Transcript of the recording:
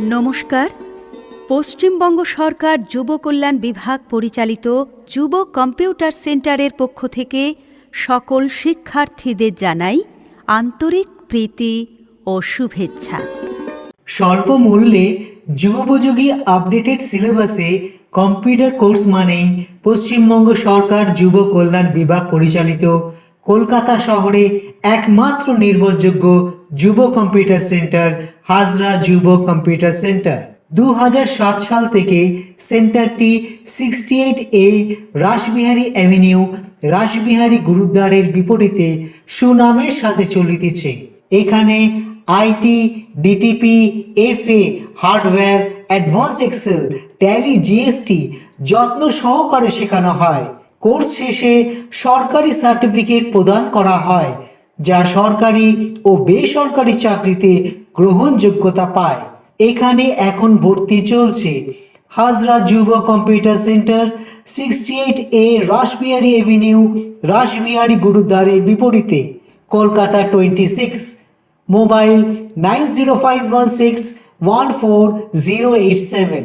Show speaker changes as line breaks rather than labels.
নমস্কার। পশ্চিমবঙ্গ সরকার যুব কল্যাণ বিভাগ পরিচালিত যুব কম্পিউটার সেন্টারের পক্ষ থেকে সকল শিক্ষার্থীদের জানাই আন্তরিক প্রীতি ও শুভেচ্ছা।
স্বল্প মূল্যে আপডেটেড সিলেবাসে কম্পিউটার কোর্স মানেই পশ্চিমবঙ্গ সরকার যুব কল্যাণ বিভাগ পরিচালিত কলকাতা শহরে একমাত্র নির্ভরযোগ্য যুব কম্পিউটার সেন্টার হাজরা যুব কম্পিউটার সেন্টার দু সাল থেকে সেন্টারটি sixty eight A Rashbehari avenue Rashbehari গুরুদ্বারের বিপরীতে সুনামের সাথে চলিতেছে। এখানে IT DTP FA hardware advance Excel Tally GST যত্ন সহকারে শেখানো হয়। কোর্স শেষে সরকারি সার্টিফিকেট প্রদান করা হয়, যা সরকারি ও বেসরকারি চাকরিতে গ্রহণযোগ্যতা পায়। এখানে এখন ভর্তি চলছে। হাজরা যুব computer centre, sixty eight A Rashbehari avenue, Rashbehari গুরুদ্বারের বিপরীতে। Kolkata twenty six, mobile nine zero five one six one four zero eight seven.